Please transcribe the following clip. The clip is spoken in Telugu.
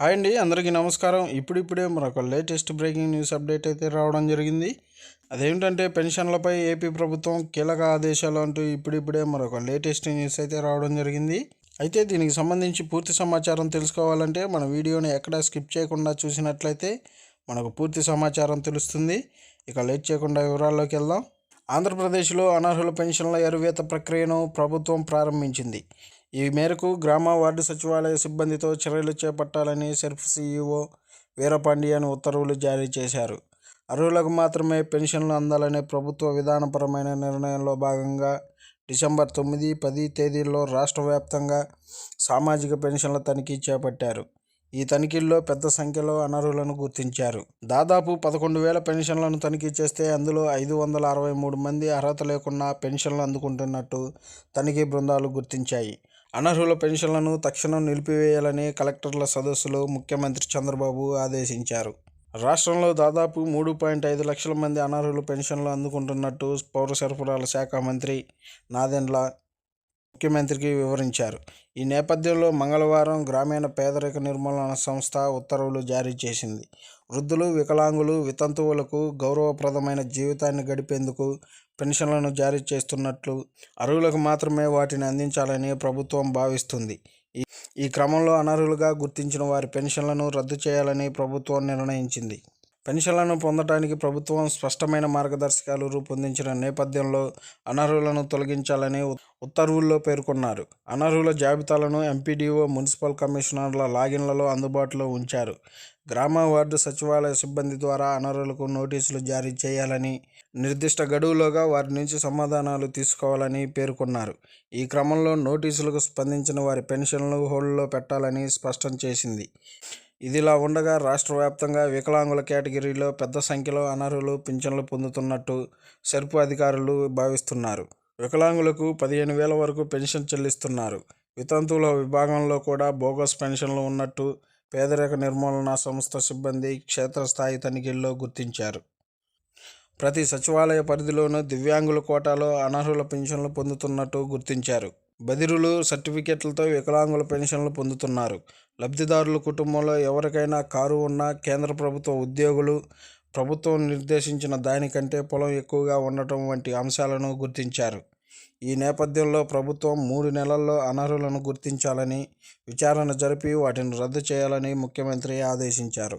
హాయ్ అండి అందరికీ నమస్కారం. ఇప్పుడిప్పుడే మరొక లేటెస్ట్ బ్రేకింగ్ న్యూస్ అప్డేట్ అయితే రావడం జరిగింది. అదేంటంటే పెన్షన్లపై ఏపీ ప్రభుత్వం కీలక ఆదేశాలు అంటూ ఇప్పుడిప్పుడే మరొక లేటెస్ట్ న్యూస్ అయితే రావడం జరిగింది. అయితే దీనికి సంబంధించి పూర్తి సమాచారం తెలుసుకోవాలంటే మన వీడియోని ఎక్కడ స్కిప్ చేయకుండా చూసినట్లయితే మనకు పూర్తి సమాచారం తెలుస్తుంది. ఇక లేట్ చేయకుండా వివరాల్లోకి వెళ్దాం. ఆంధ్రప్రదేశ్లో అనర్హుల పెన్షన్ల ఎరువేత ప్రక్రియను ప్రభుత్వం ప్రారంభించింది. ఈ మేరకు గ్రామ వార్డు సచివాలయ సిబ్బందితో చర్యలు చేపట్టాలని సెర్ఫ్ సీఈఓ వీరపాండియన్ ఉత్తర్వులు జారీ చేశారు. అర్హులకు మాత్రమే పెన్షన్లు అందాలనే ప్రభుత్వ విధానపరమైన నిర్ణయంలో భాగంగా డిసెంబర్ తొమ్మిది పది తేదీల్లో రాష్ట్ర వ్యాప్తంగా సామాజిక పెన్షన్ల తనిఖీ చేపట్టారు. ఈ తనిఖీల్లో పెద్ద సంఖ్యలో అనర్హులను గుర్తించారు. దాదాపు పదకొండు వేల పెన్షన్లను తనిఖీ చేస్తే అందులో ఐదు వందల అరవై మూడు మంది అర్హత లేకుండా పెన్షన్లు అందుకుంటున్నట్టు తనిఖీ బృందాలు గుర్తించాయి. అనర్హుల పెన్షన్లను తక్షణం నిలిపివేయాలని కలెక్టర్ల సదస్సులో ముఖ్యమంత్రి చంద్రబాబు ఆదేశించారు. రాష్ట్రంలో దాదాపు మూడు పాయింట్ ఐదు లక్షల మంది అనర్హులు పెన్షన్లు అందుకుంటున్నట్టు పౌర సరఫరాల శాఖ మంత్రి నాదెండ్ల ముఖ్యమంత్రికి వివరించారు. ఈ నేపథ్యంలో మంగళవారం గ్రామీణ పేదరిక నిర్మూలన సంస్థ ఉత్తర్వులు జారీ చేసింది. వృద్ధులు వికలాంగులు వితంతువులకు గౌరవప్రదమైన జీవితాన్ని గడిపేందుకు పెన్షన్లను జారీ చేస్తున్నట్లు అర్హులకు మాత్రమే వాటిని అందించాలని ప్రభుత్వం భావిస్తుంది. ఈ ఈ క్రమంలో అనర్హులుగా గుర్తించిన వారి పెన్షన్లను రద్దు చేయాలని ప్రభుత్వం నిర్ణయించింది. పెన్షన్లను పొందడానికి ప్రభుత్వం స్పష్టమైన మార్గదర్శకాలు రూపొందించిన నేపథ్యంలో అనర్హులను తొలగించాలని ఉత్తర్వుల్లో పేర్కొన్నారు. అనర్హుల జాబితాలను ఎంపీడీఓ మున్సిపల్ కమిషనర్ల లాగిన్లలో అందుబాటులో ఉంచారు. గ్రామ వార్డు సచివాలయ సిబ్బంది ద్వారా అనర్హులకు నోటీసులు జారీ చేయాలని నిర్దిష్ట గడువులోగా వారి నుంచి సమాధానాలు తీసుకోవాలని పేర్కొన్నారు. ఈ క్రమంలో నోటీసులకు స్పందించిన వారి పెన్షన్లు హోల్డ్లో పెట్టాలని స్పష్టం చేసింది. ఇదిలా ఉండగా రాష్ట్ర వ్యాప్తంగా వికలాంగుల కేటగిరీలో పెద్ద సంఖ్యలో అనర్హులు పింఛన్లు పొందుతున్నట్టు సెర్పు అధికారులు భావిస్తున్నారు. వికలాంగులకు పదిహేను వేల వరకు పెన్షన్ చెల్లిస్తున్నారు. వితంతువుల విభాగంలో కూడా బోగస్ పెన్షన్లు ఉన్నట్టు పేదరిక నిర్మూలన సంస్థ సిబ్బంది క్షేత్రస్థాయి తనిఖీల్లో గుర్తించారు. ప్రతి సచివాలయ పరిధిలోనూ దివ్యాంగుల కోటాలో అనర్హుల పింఛన్లు పొందుతున్నట్టు గుర్తించారు. బదిరులు సర్టిఫికెట్లతో వికలాంగుల పెన్షన్లు పొందుతున్నారు. లబ్ధిదారుల కుటుంబంలో ఎవరికైనా కారు ఉన్నా కేంద్ర ప్రభుత్వ ఉద్యోగులు ప్రభుత్వం నిర్దేశించిన దానికంటే పొలం ఎక్కువగా ఉండటం వంటి అంశాలను గుర్తించారు. ఈ నేపథ్యంలో ప్రభుత్వం మూడు నెలల్లో అనర్హులను గుర్తించాలని విచారణ జరిపి వాటిని రద్దు చేయాలని ముఖ్యమంత్రి ఆదేశించారు.